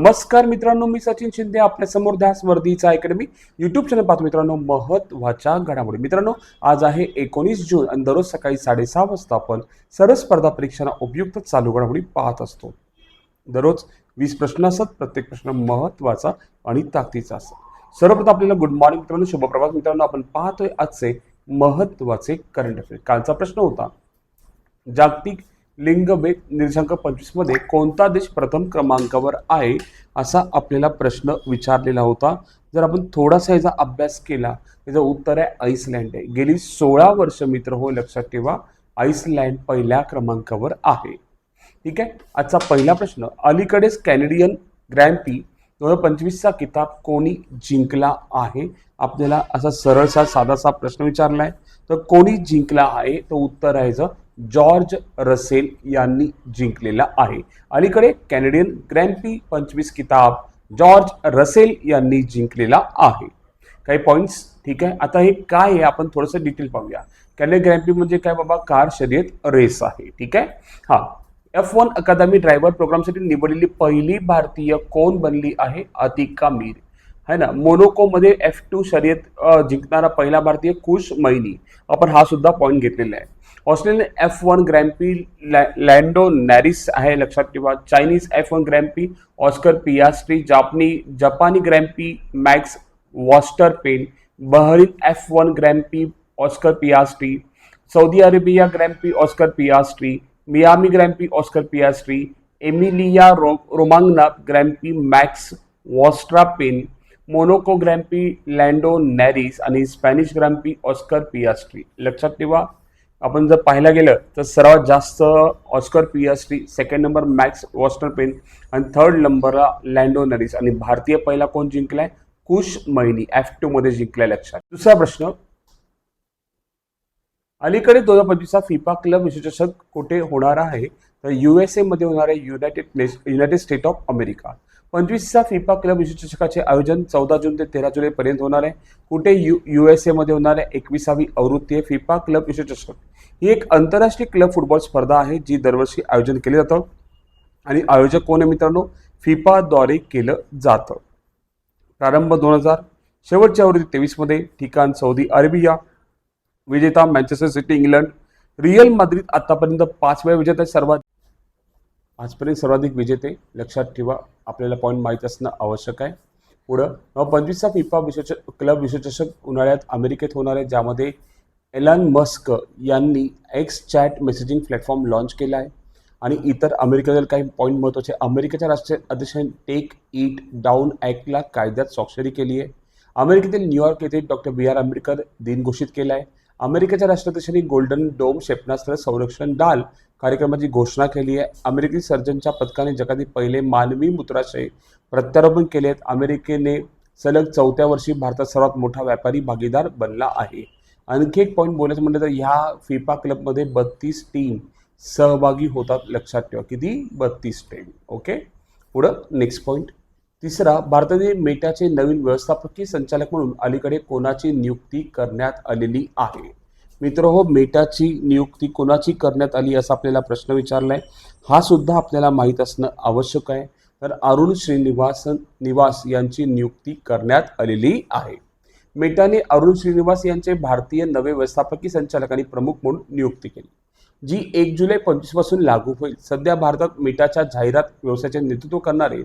नमस्कार मित्रांनो मी सचिन शिंदे आपल्यासमोर ध्यास वर्दीचा अकॅडमी युट्यूब चॅनल पाहतो. मित्रांनो महत्त्वाच्या घडामोडी. मित्रांनो आज आहे एकोणीस जून आणि दररोज सकाळी साडेसहा वाजता आपण सर्व स्पर्धा परीक्षांना उपयुक्त चालू घडामोडी पाहत असतो. दररोज वीस प्रश्न असतात प्रत्येक प्रश्न महत्त्वाचा आणि ताकदीचा असतो. सर्वप्रथम आपल्याला गुड मॉर्निंग मित्रांनो शुभप्रभात मित्रांनो. आपण पाहतोय आजचे महत्त्वाचे करंट अफेअर कालचा प्रश्न होता जागतिक लिंगभेद निर्देशांक पंचवीसमध्ये कोणता देश प्रथम क्रमांकावर आहे असा आपल्याला प्रश्न विचारलेला होता. जर आपण थोडासा याचा अभ्यास केला त्याचं उत्तर आहे आईसलँड आहे. गेली सोळा वर्ष मित्र हो लक्षात ठेवा आईसलँड पहिल्या क्रमांकावर आहे. ठीक आहे? आजचा पहिला प्रश्न अलीकडेच कॅनेडियन ग्रँपी दोन हजार पंचवीसचा किताब कोणी जिंकला आहे? आपल्याला असा सरळसा साधासा प्रश्न विचारला आहे तर कोणी जिंकला आहे? तर उत्तर आहे जॉर्ज रसेल यांनी जिंकलेला आहे. अलीकडे कॅनेडियन ग्रँपी पंचवीस किताब जॉर्ज रसेल यांनी जिंकलेला आहे. काही पॉईंट्स ठीक आहे? आता हे काय आहे? आपण थोडंसं डिटेल पाहूया. कॅनेडियन ग्रँडपी म्हणजे काय बाबा? कार शर्यत रेस आहे ठीक आहे? हा. एफ वन अकादमी ड्रायव्हर प्रोग्रामसाठी निवडलेली पहिली भारतीय कोण बनली आहे? अतिका मीर. है ना? मोनोकोमध्ये एफ टू शर्यत जिंकणारा पहिला भारतीय कुश मैनी. आपण हा सुद्धा पॉईंट घेतलेला आहे. ऑस्ट्रेलियन एफ वन ग्रँपी लँडो नॅरिस आहे लक्षात ठेवा. Chinese F one ग्रँपी Oscar पियास्ट्री. जापनी जपानी ग्रँपी max वॉस्टर pen Bahrain F one ग्रँपी Oscar पियास्ट्री. Saudi Arabia ग्रँपी Oscar पियास्ट्री. Miami ग्रँपी Oscar पियास्ट्री. Emilia row रोमांगना ग्रँपी max वॉस्ट्रा pen Monaco ग्रँपी लँडो Norris आणि स्पॅनिश ग्रँपी ऑस्कर पियास्ट्री. लक्षात ठेवा आपण जर पाहायला गेलं तर सर्वात जास्त Oscar Piastri second number Max Verstappen आणि थर्ड नंबरला लँडो नॅरिस. आणि भारतीय पहिला कोण जिंकलाय? कुश मैनी एफ टू मध्ये जिंकलाय लक्षात. दुसरा प्रश्न अलीकडे दोन हजार पंचवीसचा फिफा क्लब विश्वचषक कुठे होणार आहे? तर युएसए मध्ये होणार आहे युनायटेड नेश युनायटेड स्टेट ऑफ अमेरिका पंचवीसचा फिफा क्लब विश्वचषकाचे आयोजन चौदा जून ते तेरा जुलैपर्यंत होणार आहे. कुठे यु युएसए मध्ये होणार आहे? एकविसावी आवृत्ती आहे फिफा क्लब विश्वचषक ही एक आंतरराष्ट्रीय क्लब फुटबॉल स्पर्धा आहे जी दरवर्षी आयोजन केली जातं. आणि आयोजक कोण आहे मित्रांनो? फिफाद्वारे केलं जातं. प्रारंभ दोन हजार शेवटच्या आवृत्ती तेवीसमध्ये ठिकाण सौदी अरेबिया विजेता Manchester City England Real Madrid आतापर्यंत पाच वेळा विजेता सर्वाधिक सर्वात आजपर्यंत सर्वाधिक विजेते लक्षात ठेवा आपल्याला पॉईंट माहीत असणं आवश्यक आहे. पुढं पंचवीसचा फिफा विश्वचषक क्लब विश्वचषक उन्हाळ्यात अमेरिकेत होणार आहे ज्यामध्ये एलन मस्क यांनी X chat messaging platform launch केला आहे. आणि इतर अमेरिकेतील काही पॉईंट महत्त्वाचे अमेरिकेच्या राष्ट्रीय अध्यक्षांनी टेक इट डाऊन ॲक्टला कायद्यात स्वाक्षरी केली आहे. अमेरिकेतील न्यूयॉर्क येथे डॉक्टर बी आर आंबेडकर दिन घोषित केला आहे. अमेरिकेच्या राष्ट्राध्यक्षांनी गोल्डन डोम क्षेपणास्त्र संरक्षण डाल कार्यक्रमाची घोषणा केली आहे अमेरिकी सर्जनच्या पथकाने जगातील पहिले मानवी मूत्राशय प्रत्यारोपण केले आहेत. अमेरिकेने सलग चौथ्या वर्षी भारतात सर्वात मोठा व्यापारी भागीदार बनला आहे. आणखी एक पॉईंट बोलायचं म्हटलं तर ह्या फिफा क्लबमध्ये बत्तीस टीम सहभागी होतात लक्षात ठेवा. किती? बत्तीस टीम ओके पुढं नेक्स्ट पॉईंट तिसरा भारतातील मेटाचे नवीन व्यवस्थापकीय संचालक म्हणून अलीकडे कोणाची नियुक्ती करण्यात आलेली आहे? मित्र हो मेटाची नियुक्ती कोणाची करण्यात आली असा आपल्याला प्रश्न विचारला आहे हा सुद्धा आपल्याला माहीत असणं आवश्यक आहे. तर अरुण श्रीनिवासन निवास यांची नियुक्ती करण्यात आलेली आहे. मेटाने अरुण श्रीनिवास यांचे भारतीय नवे व्यवस्थापकीय संचालक आणि प्रमुख म्हणून नियुक्ती केली जी एक जुलै पंचवीसपासून लागू होईल. सध्या भारतात मेटाच्या जाहिरात व्यवसायाचे नेतृत्व करणारे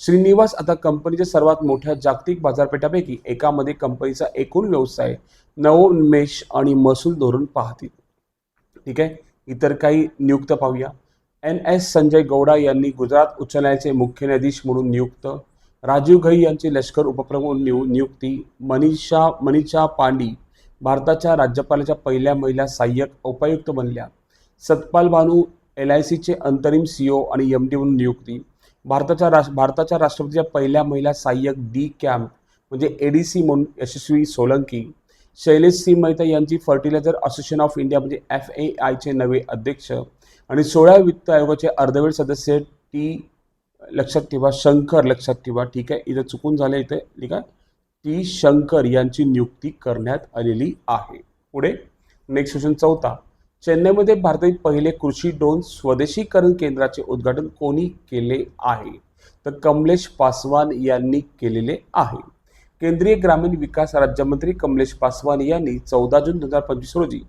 श्रीनिवास आता कंपनीच्या सर्वात मोठ्या जागतिक बाजारपेठापैकी एकामध्ये कंपनीचा एकूण व्यवसाय नवोन्मेष आणि महसूल धोरण पाहतील. ठीक आहे? इतर काही नियुक्त पाहूया. एन एस संजय गौडा यांनी गुजरात उच्च न्यायालयाचे मुख्य न्यायाधीश म्हणून नियुक्त राजीव घई यांची लष्कर उपप्रमुख नियु नियुक्ती मनीषा मनीषा पांडी भारताच्या राज्यपालाच्या पहिल्या महिला सहाय्यक उपायुक्त बनल्या सतपाल भानू एल आय सीचे अंतरिम सीओ आणि एम डी म्हणून नियुक्ती भारताच्या राष्ट्र भारताच्या राष्ट्रपतीच्या पहिल्या महिला सहाय्यक डी कॅम्प म्हणजे ए डी सी म्हणून यशस्वी सोलंकी शैलेश सिंह मेहता यांची फर्टिलायझर असोसिएशन ऑफ इंडिया म्हणजे एफ ए आयचे नवे अध्यक्ष आणि सोळा वित्त आयोगाचे अर्धवेळ सदस्य टी लक्षात ठेवा शंकर लक्षात ठेवा. ठीक आहे इथं चुकून झालं इथे ठीक आहे. टी शंकर यांची नियुक्ती करण्यात आलेली आहे. पुढे नेक्स्ट क्वेश्चन चौथा. चेन्नईमध्ये भारतातील पहिले कृषी ड्रोन स्वदेशीकरण केंद्राचे उद्घाटन कोणी केले आहे? तर कमलेश पासवान यांनी केलेले आहे. केंद्रीय ग्रामीण विकास राज्यमंत्री कमलेश पासवान यांनी चौदा जून दोन हजार पंचवीस रोजी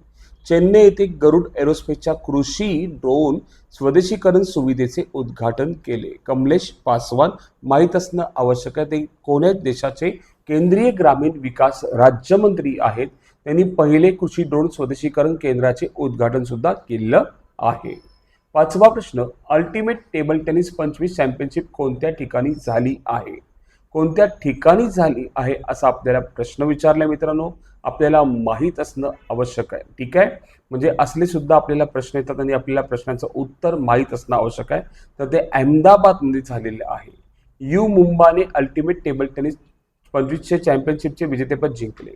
चेन्नई येथे गरुड एरोस्पेसच्या कृषी ड्रोन स्वदेशीकरण सुविधेचे उद्घाटन केले. कमलेश पासवान माहीत असणं आवश्यक आहे. ते कोण्या देशाचे केंद्रीय ग्रामीण विकास राज्यमंत्री आहेत? त्यांनी पहिले कृषी ड्रोन स्वदेशीकरण केंद्राचे उद्घाटन सुद्धा केलं आहे. पाचवा प्रश्न अल्टिमेट टेबल टेनिस पंचवीस चॅम्पियनशिप कोणत्या ठिकाणी झाली आहे? कोणत्या ठिकाणी झाली आहे असा आपल्याला प्रश्न विचारला मित्रांनो. आपल्याला माहीत असणं आवश्यक आहे. ठीक आहे? म्हणजे असले सुद्धा आपल्याला प्रश्न येतात आणि आपल्याला प्रश्नाचं उत्तर माहीत असणं आवश्यक आहे. तर ते अहमदाबादमध्ये झालेले आहे. यू मुंबाने अल्टिमेट टेबल टेनिस पंचवीसशे चॅम्पियनशिपचे विजेतेपद जिंकले.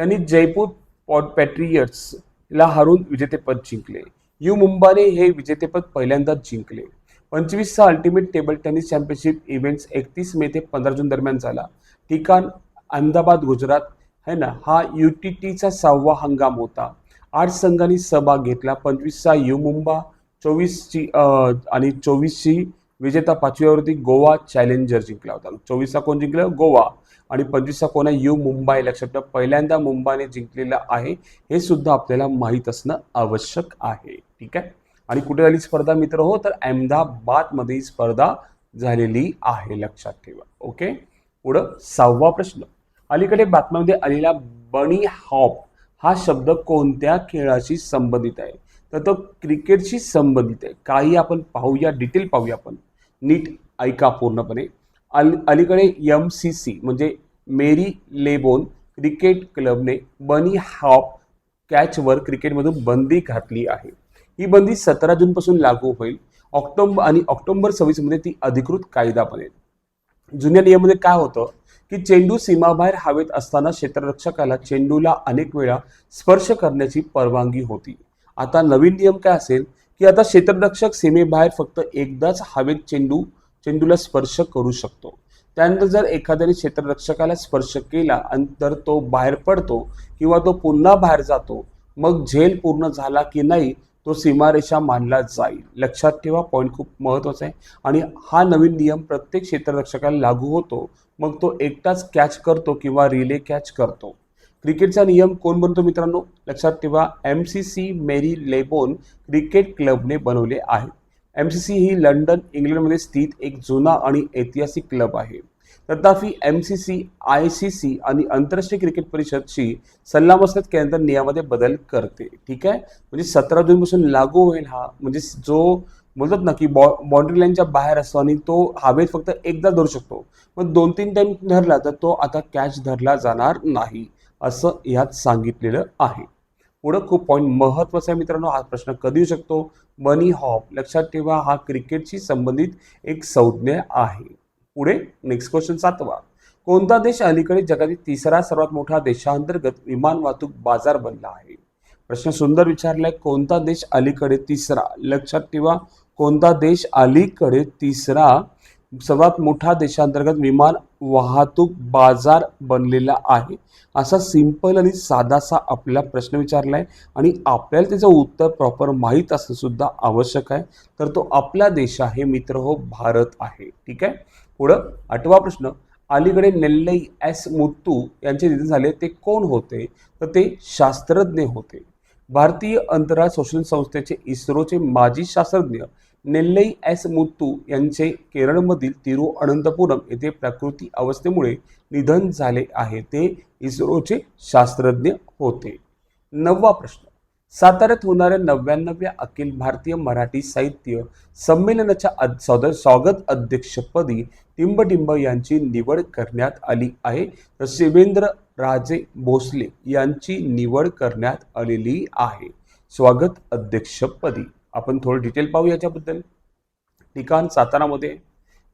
त्यांनी जयपूर पॉट पॅट्रियट्सला हरून विजेतेपद जिंकले. यू मुंबाने हे विजेतेपद पहिल्यांदाच जिंकले. पंचवीसचा ultimate table tennis championship events एकतीस मे ते पंधरा जून दरम्यान झाला. ठिकाण अहमदाबाद गुजरात है ना? हा यू टी टीचा सहावा हंगाम होता. आठ संघांनी सहभाग घेतला. पंचवीसचा यू मुंबा चोवीसची आणि चोवीसची विजेता पाचव्यावरती गोवा चॅलेंजर जिंकला होता. चोवीसचा कोण जिंकलं? गोवा. आणि पंचवीसचा कोण आहे? यू मुंबई. लक्षात ठेवा पहिल्यांदा मुंबईने जिंकलेलं आहे हे सुद्धा आपल्याला माहीत असणं आवश्यक आहे. ठीक आहे? आणि कुठे झाली स्पर्धा मित्र? हो तर अहमदाबादमध्ये ही स्पर्धा झालेली आहे लक्षात ठेवा. ओके? पुढं सहावा प्रश्न. अलीकडे बातम्यामध्ये आलेला बनी हॉप हा शब्द कोणत्या खेळाशी संबंधित आहे? तर तो क्रिकेटशी संबंधित आहे. काही आपण पाहूया डिटेल पाहूया आपण. नीट ऐका पूर्णपणे. अल अलीकडे यम सी सी म्हणजे मेरी लेबोन क्रिकेट क्लबने बनी हॉप कॅचवर क्रिकेटमधून बंदी घातली आहे. ही बंदी सतरा जूनपासून लागू होईल. ऑक्टोबर आणि ऑक्टोबर सव्वीसमध्ये ती अधिकृत कायदा बनेल. जुन्या नियमामध्ये काय होतं की चेंडू सीमाबाहेर हवेत असताना क्षेत्ररक्षकाला चेंडूला अनेक वेळा स्पर्श करण्याची परवानगी होती. आता नवीन नियम काय असेल? की आता क्षेत्ररक्षक सीमेबाहेर फक्त एकदाच हवेत चेंडू चेंडूला स्पर्श करू शकतो. त्यानंतर जर एखाद्याने क्षेत्ररक्षकाला स्पर्श केला आणि तर तो बाहेर पडतो किंवा तो पुन्हा बाहेर जातो मग झेल पूर्ण झाला की नाही तो सीमारेषा मानला जाईल. लक्षात ठेवा पॉईंट खूप महत्त्वाचा आहे. आणि हा नवीन नियम प्रत्येक क्षेत्ररक्षकाला लागू होतो. मग तो एकटाच कॅच करतो किंवा रिले कॅच करतो. क्रिकेटचा नियम कोण बनतो मित्रांनो? लक्षात ठेवा एम सी सी मेरी लेबोन क्रिकेट क्लबने बनवले आहे. एम सी सी ही लंडन इंग्लंडमध्ये स्थित एक जुना आणि ऐतिहासिक क्लब आहे. तथापि M C C I C C आणि आंतरराष्ट्रीय क्रिकेट परिषदशी सल्लामसलत केल्यानंतर नियमामध्ये बदल करते. ठीक आहे? म्हणजे सतरा जूनपासून लागू होईल हा. म्हणजे जो बोलतात ना की बॉ बाउंड्री लाईनच्या बाहेर असतो आणि तो हवेत फक्त एकदा धरू शकतो. मग दोन तीन टाईम धरला तर तो आता कॅच धरला जाणार नाही. असं यात सांगितलेलं आहे. पुढं खूप पॉईंट महत्त्वाचा आहे मित्रांनो हा प्रश्न कधी येऊ शकतो? बनी हॉप लक्षात ठेवा हा क्रिकेटशी संबंधित एक संज्ञा आहे. पुढे नेक्स्ट क्वेश्चन सातवा. कोणता देश अलीकडे जगातील तिसरा सर्वात मोठा देशांतर्गत विमान वाहतूक बाजार बनला आहे? प्रश्न सुंदर विचारलाय कोणता देश अलीकडे तिसरा? लक्षात ठेवा कोणता देश अलीकडे तिसरा सर्वात मोठा देशांतर्गत विमान वाहतूक बाजार बनलेला आहे. असा सिंपल आणि साधासा आपल्याला प्रश्न विचारला आहे. आणि आपल्याला त्याचं उत्तर प्रॉपर माहीत असणं सुद्धा आवश्यक आहे. तर तो आपला देश आहे मित्र हो भारत आहे. ठीक आहे? पुढं आठवा प्रश्न. अलीकडे नेल्लई एस मुत्तू यांचे निधन झाले. ते कोण होते? तर ते शास्त्रज्ञ होते. भारतीय अंतराळ संशोधन संस्थेचे इस्रोचे माजी शास्त्रज्ञ नेल्लई एस मुत्तू यांचे केरळमधील तिरुअनंतपुरम येथे प्रकृती अवस्थेमुळे निधन झाले आहे. ते इस्रोचे शास्त्रज्ञ होते. नववा प्रश्न. साताऱ्यात होणाऱ्या नव्याण्णव्या अखिल भारतीय मराठी साहित्य संमेलनाच्या अद- सौद- स्वागत अध्यक्षपदी टिंबटिंब यांची निवड करण्यात आली आहे. तर शिवेंद्र राजे भोसले यांची निवड करण्यात आलेली आहे. स्वागत अध्यक्षपदी. आपण थोडं डिटेल पाहू याच्याबद्दल. ठिकाण सातारामध्ये.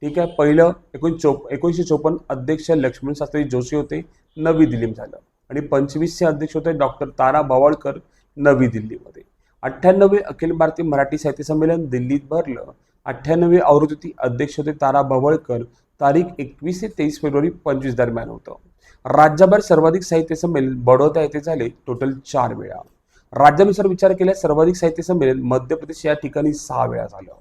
ठीक आहे पहिलं एकोण चोप एकोणीसशे चोपन्न अध्यक्ष लक्ष्मण शास्त्री जोशी होते नवी दिल्लीम झालं. आणि पंचवीसचे अध्यक्ष होते डॉक्टर तारा बावळकर नवी दिल्लीमध्ये. अठ्ठ्याण्णवे अखिल भारतीय मराठी साहित्य संमेलन दिल्लीत भरलं. अठ्ठ्याण्णवे आवृत्ती अध्यक्ष होते तारा भवळकर तारीख एकवीस ते तेवीस फेब्रुवारी पंचवीस दरम्यान होतं. राज्यभर सर्वाधिक साहित्य संमेलन बडोदा येथे झाले टोटल चार वेळा. राज्यानुसार विचार केल्यास सर्वाधिक साहित्य संमेलन मध्य प्रदेश या ठिकाणी सहा वेळा झालं.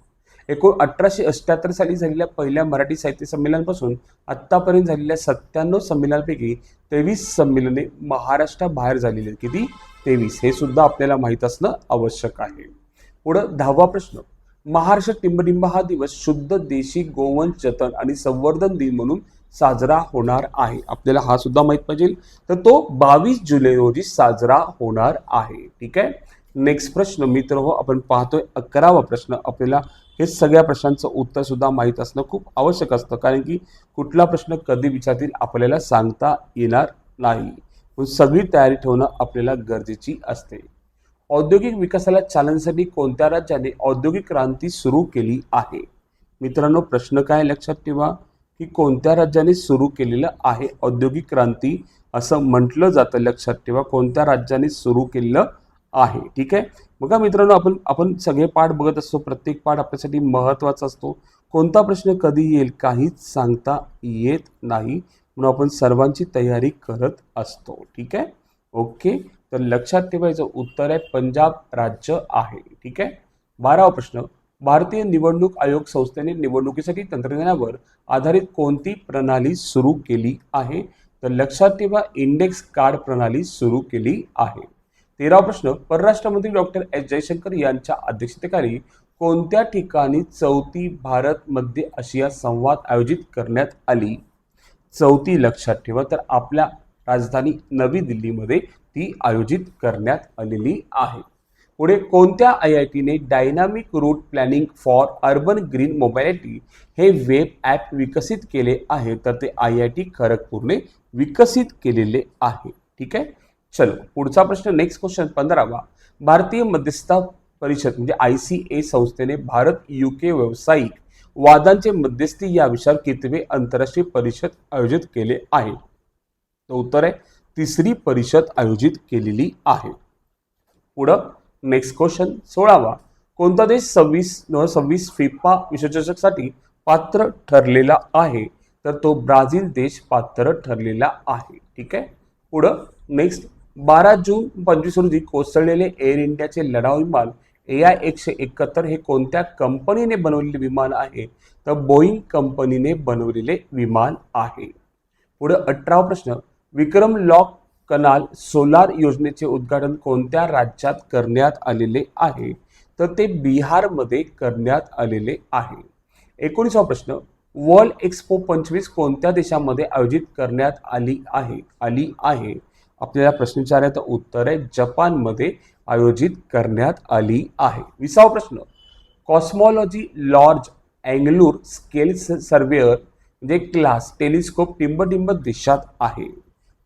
एकूण अठराशे अष्ट्याहत्तर साली झालेल्या पहिल्या मराठी साहित्य संमेलनापासून आत्तापर्यंत झालेल्या सत्त्याण्णव संमेलनापैकी तेवीस संमेलने महाराष्ट्राबाहेर झालेली आहेत. किती? तेवीस. हे सुद्धा आपल्याला माहीत असणं आवश्यक आहे. पुढं दहावा प्रश्न. महाराष्ट्र टिंबडिंब हा दिवस शुद्ध देशी गोवंश जतन आणि संवर्धन दिन म्हणून साजरा होणार आहे. आपल्याला हा सुद्धा माहीत पाहिजे. तर तो बावीस जुलै रोजी साजरा होणार आहे. ठीक आहे? नेक्स्ट प्रश्न मित्र हो आपण पाहतोय अकरावा प्रश्न. आपल्याला हे सगळ्या प्रश्नांचं उत्तर सुद्धा माहीत असणं खूप आवश्यक असतं. कारण की कुठला प्रश्न कधी विचारतील आपल्याला सांगता येणार नाही. सगळी तयारी ठेवणं आपल्याला गरजेची असते. औद्योगिक विकासाला चालण्यासाठी कोणत्या राज्याने औद्योगिक क्रांती सुरू केली आहे? मित्रांनो प्रश्न काय लक्षात ठेवा. की कोणत्या राज्याने सुरू केलेलं आहे औद्योगिक क्रांती असं म्हटलं जातं लक्षात ठेवा. कोणत्या राज्याने सुरू केलेलं आहे? ठीक आहे? बघा मित्रांनो आपण आपण सगळे पाठ बघत असतो. प्रत्येक पाठ आपल्यासाठी महत्त्वाचा असतो. कोणता प्रश्न कधी येईल काहीच सांगता येत नाही. म्हणून आपण सर्वांची तयारी करत असतो. ठीक आहे? ओके? तर लक्षात ठेवायचं उत्तर आहे पंजाब राज्य आहे. ठीक आहे? बारावा प्रश्न. भारतीय निवडणूक आयोग संस्थेने निवडणुकीसाठी तंत्रज्ञानावर आधारित कोणती प्रणाली सुरू केली आहे? तर लक्षात ठेवा इंडेक्स कार्ड प्रणाली सुरू केली आहे. तेरा प्रश्न परराष्ट्र मंत्री डॉक्टर एस जयशंकर यांच्या अध्यक्षतेखाली कोणत्या ठिकाणी चौथी भारत मध्य आशिया संवाद आयोजित करण्यात आली? चौथी लक्षात ठेवा तर आपल्या राजधानी नवी दिल्लीमध्ये ती आयोजित करण्यात आलेली आहे. पुढे कोणत्या आय आय टीने dynamic route planning for urban green mobility हे वेब ॲप विकसित केले आहे? तर ते आय आय टी खरगपूरने विकसित केलेले आहे. ठीक आहे? चलो पुढचा प्रश्न नेक्स्ट क्वेश्चन पंधरावा. भारतीय मध्यस्थता परिषद म्हणजे आय सी ए संस्थेने भारत युके व्यावसायिक वादांचे मध्यस्थी या विषयावर कितवे आंतरराष्ट्रीय परिषद आयोजित केले आहे? तर उत्तर आहे तिसरी परिषद आयोजित केलेली आहे. पुढं नेक्स्ट क्वेश्चन सोळावा. कोणता देश सव्वीस दोन सव्वीस फिफा विश्वचषकसाठी पात्र ठरलेला आहे? तर तो ब्राझील देश पात्र ठरलेला आहे. ठीक आहे? पुढं नेक्स्ट. बारा जून पंचवीस रोजी कोसळलेले एअर इंडियाचे लढाऊ विमान ए आय एकशे एकाहत्तर हे कोणत्या कंपनीने बनवलेले विमान आहे? तर बोईंग कंपनीने बनवलेले विमान आहे. पुढे अठरावा प्रश्न. विक्रम लॉक कनाल सोलार योजनेचे उद्घाटन कोणत्या राज्यात करण्यात आलेले आहे? तर ते बिहारमध्ये करण्यात आलेले आहे. एकोणीसावा प्रश्न वर्ल्ड एक्सपो पंचवीस कोणत्या देशामध्ये आयोजित करण्यात आली आहे? आली आहे. आपल्याला प्रश्न विचारायचं उत्तर आहे जपानमध्ये आयोजित करण्यात आली आहे. विसावा प्रश्न cosmology large angular scale surveyor म्हणजे क्लास टेलिस्कोप टिंबटिंब देशात आहे.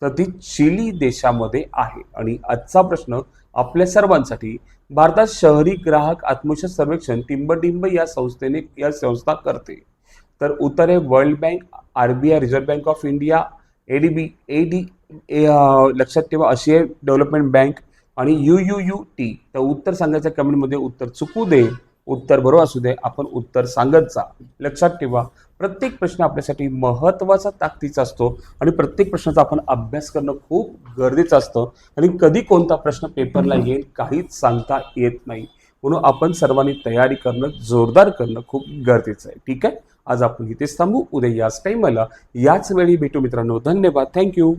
तर ती चिली देशामध्ये आहे. आणि आजचा प्रश्न आपल्या सर्वांसाठी भारतात शहरी ग्राहक आत्मविश्वास सर्वेक्षण टिंबटिंब या संस्थेने या संस्था करते. तर उत्तर आहे world bank R B I Reserve Bank of India A D B A D A लक्षात ठेवा आशिया डेव्हलपमेंट बँक आणि यू यू यू टी. तर उत्तर सांगायच्या कमेंटमध्ये उत्तर चुकू दे. उत्तर बरोबर असू दे आपण उत्तर सांगत जा लक्षात ठेवा प्रत्येक प्रश्न आपल्यासाठी महत्त्वाचा ताकदीचा असतो आणि प्रत्येक प्रश्नाचा आपण अभ्यास करणं खूप गरजेचं असतं आणि कधी कोणता प्रश्न पेपरला येईल काहीच सांगता येत नाही. म्हणून आपण सर्वांनी तयारी करणं जोरदार करणं खूप गरजेचं आहे. ठीक आहे? आज आपण इथेच थांबू. उद्या याच टाईमाला याच वेळी भेटू मित्रांनो. धन्यवाद. थँक्यू